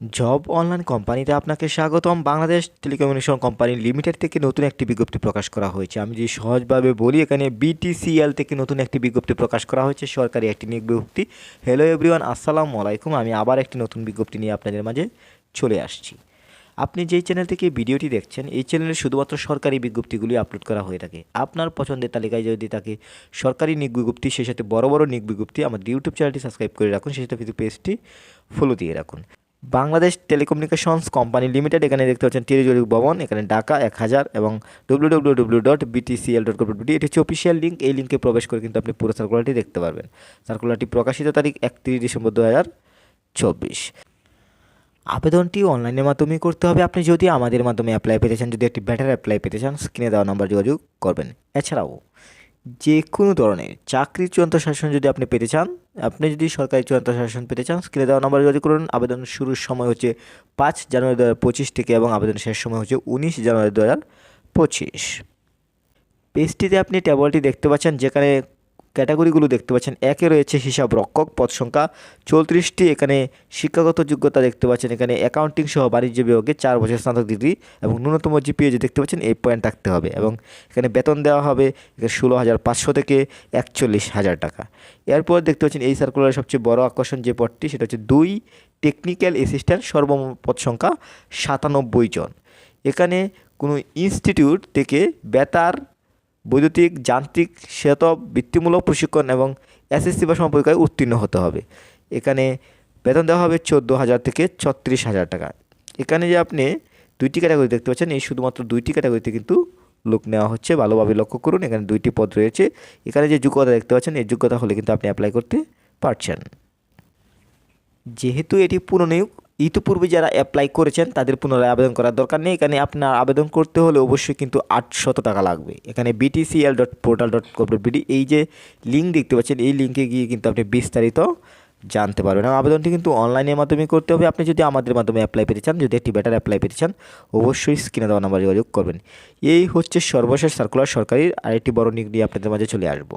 Job online কোম্পানিতে আপনাকে স্বাগতম। বাংলাদেশ টেলিকমিউনিকেশন কোম্পানি লিমিটেড থেকে নতুন একটি বিজ্ঞপ্তি প্রকাশ করা হয়েছে। আমি যদি সহজভাবে বলি, এখানে বিটিসিএল থেকে নতুন একটি বিজ্ঞপ্তি প্রকাশ করা হয়েছে। সরকারি একটি নিয়োগ বিজ্ঞপ্তি হ্যালো এভরিওয়ান আসসালামু আলাইকুম। আমি আবার একটি নতুন বিজ্ঞপ্তি নিয়ে আপনাদের মাঝে চলে আসছি। আপনি যেই চ্যানেল থেকে ভিডিওটি দেখছেন, এই চ্যানেলে শুধুমাত্র সরকারি বিজ্ঞপ্তিগুলি আপলোড করা হয়ে থাকে। আপনার পছন্দের তালিকায় যদি থাকে সরকারি নিয়োগ বিজ্ঞপ্তি, সেই সাথে বড় বড় নিয়োগ বিজ্ঞপ্তি আমাদের ইউটিউব চ্যানেলটি সাবস্ক্রাইব করে রাখুন। সেই সাথে পেজটি ফলো দিয়ে রাখুন। বাংলাদেশ টেলিকমিউনিকেশনস কোম্পানি লিমিটেড, এখানে দেখতে পাচ্ছেন টেরিজরি ভবন, এখানে ঢাকা এক হাজার এবং W W W dot BTCL এটি হচ্ছে অফিসিয়াল লিঙ্ক এই লিঙ্কে প্রবেশ করে কিন্তু আপনি পুরো সার্কুলারটি দেখতে পারবেন। সার্কুলারটি প্রকাশিত তারিখ একত্রিশ ডিসেম্বর দু হাজার চব্বিশ। আবেদনটি অনলাইনের মাধ্যমে করতে হবে। আপনি যদি আমাদের মাধ্যমে অ্যাপ্লাই পেতে চান, যদি একটি ব্যাটার অ্যাপ্লাই পেতে চান স্ক্রিনে দেওয়া নাম্বার যোগাযোগ করবেন। এছাড়াও যে কোনো ধরনের চাকরির চূড়ান্ত শাসন যদি আপনি পেতে চান আপনি যদি সরকারি চূড়ান্ত শাসন পেতে চান, স্ক্রিনে দেওয়া নম্বরে যোগাযোগ করুন। আবেদন শুরুর সময় হচ্ছে পাঁচ জানুয়ারি দু পঁচিশ থেকে এবং আবেদন শেষ সময় হচ্ছে উনিশ জানুয়ারি দু হাজার পঁচিশ। পেজটিতে আপনি টেবলটি দেখতে পাচ্ছেন, যেখানে ক্যাটাগরিগুলো দেখতে পাচ্ছেন। একে রয়েছে হিসাব রক্ষক পদ সংখ্যা চৌত্রিশটি। এখানে শিক্ষাগত যোগ্যতা দেখতে পাচ্ছেন। এখানে অ্যাকাউন্টিং সহ বাণিজ্য বিভাগে চার বছর স্নাতক ডিগ্রি এবং ন্যূনতম জিপিএ যে দেখতে পাচ্ছেন, এই পয়েন্ট থাকতে হবে এবং এখানে বেতন দেওয়া হবে এখানে ষোলো হাজার পাঁচশো থেকে একচল্লিশ হাজার টাকা। এরপর দেখতে পাচ্ছেন, এই সার্কুলারের সবচেয়ে বড় আকর্ষণ যে পদটি, সেটা হচ্ছে দুই টেকনিক্যাল অ্যাসিস্ট্যান্ট সর্বমোট পদ সংখ্যা সাতানব্বই জন। এখানে কোনো ইনস্টিটিউট থেকে বেতার বৈদ্যুতিক, যান্ত্রিক সেত বৃত্তিমূলক প্রশিক্ষণ এবং এসএসসি বা সমপরীক্ষায় উত্তীর্ণ হতে হবে। এখানে বেতন দেওয়া হবে চোদ্দ হাজার থেকে ছত্রিশ হাজার টাকা। এখানে যে আপনি দুইটি ক্যাটাগরি দেখতে পাচ্ছেন, এই শুধুমাত্র দুইটি ক্যাটাগরিতে কিন্তু লোক নেওয়া হচ্ছে। ভালোভাবে লক্ষ্য করুন, এখানে দুইটি পদ রয়েছে। এখানে যে যোগ্যতা দেখতে পাচ্ছেন, এই যোগ্যতা হলে কিন্তু আপনি অ্যাপ্লাই করতে পারছেন। যেহেতু এটি পুনর্নিয়োগ ইতিপূর্বে যারা অ্যাপ্লাই করেছেন, তাদের পুনরায় আবেদন করার দরকার নেই। এখানে আপনার আবেদন করতে হলে অবশ্যই কিন্তু আটশত টাকা লাগবে। এখানে BTCL dot portal dot com dot BD এই যে লিঙ্ক দেখতে পাচ্ছেন, এই লিঙ্কে গিয়ে কিন্তু আপনি বিস্তারিত জানতে পারবেন। এবং আবেদনটি কিন্তু অনলাইনের মাধ্যমে করতে হবে। আপনি যদি আমাদের মাধ্যমে অ্যাপ্লাই পেতে চান, যদি একটি বেটার অ্যাপ্লাই পেতে চান, অবশ্যই স্ক্রিনে দেওয়া নাম্বার যোগাযোগ করবেন। এই হচ্ছে সর্বশেষ সার্কুলার সরকারি আরেকটি বড় নিয়োগ নিয়ে আপনাদের মাঝে চলে আসব।